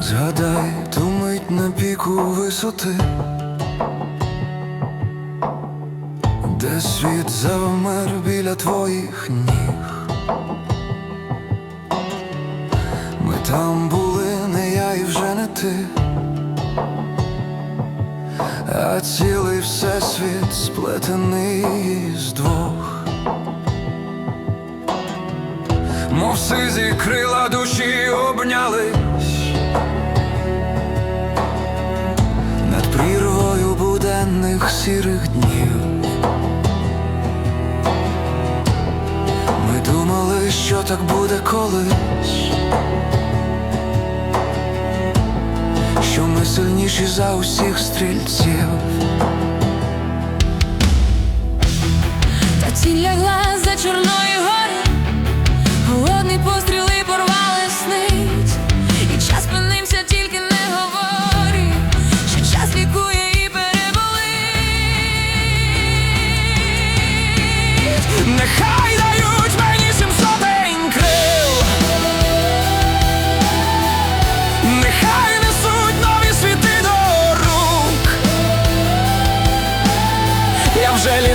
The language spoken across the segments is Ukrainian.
Згадай ту мить на піку висоти, де світ завмер біля твоїх ніг. Там були, не я і вже не ти, а цілий всесвіт сплетений з двох. Мов сизі крила душі обнялись над прірвою буденних сірих днів. Що так буде колись, що ми сильніші за усіх стрільців. Та тінь лягла за Чорної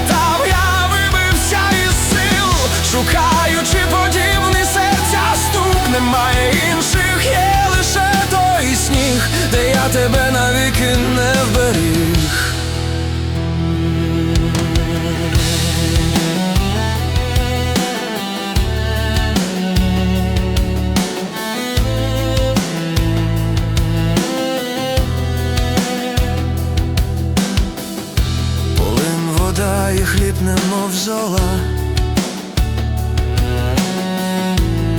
Я я вибився із сил, шукаючи подібний серця стук, немає інших, є лише той сніг, де я тебе навіки не немов зола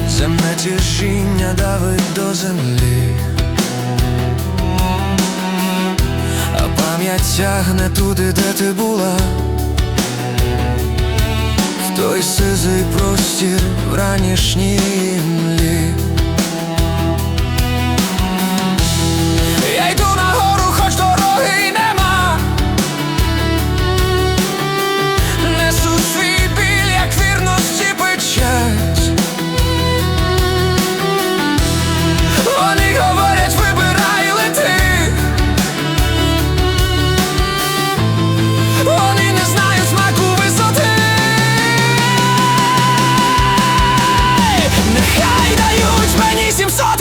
Земне тяжіння давить до землі. А пам'ять тягне туди, де ти була. В той сизий простір в ранішній млі 700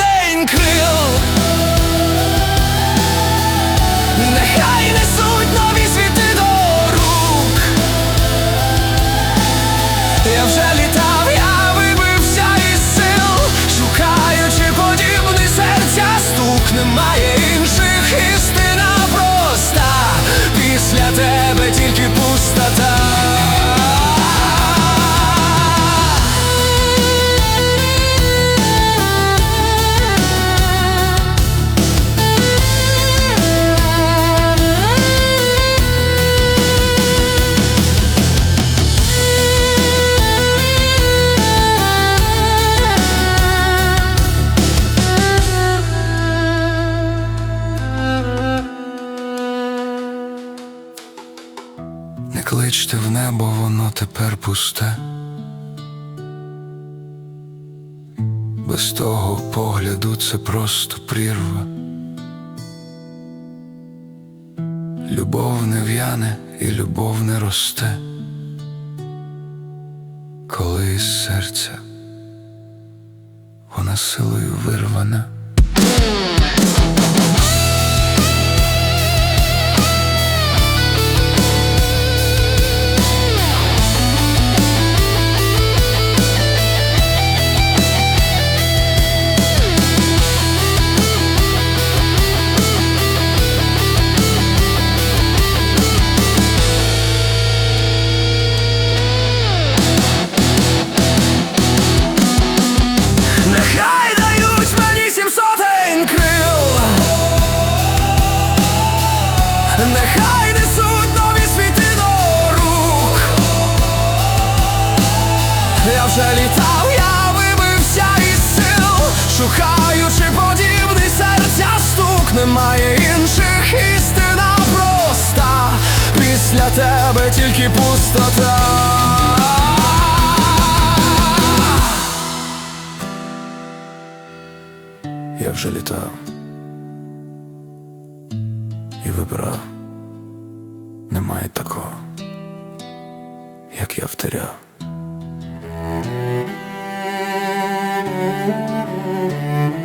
кличте в небо, воно тепер пусте. Без того погляду це просто прірва. Любов не в'яне і любов не росте, коли із серця вона силою вирвана. Нехай несуть нові світи до рук Я вже літав, я вибився із сил, шукаючи подібний серця стук, немає інших істина проста, після тебе тільки пустота. Я вже літав. і вибирав немає такого, як я втеряв. Thank you.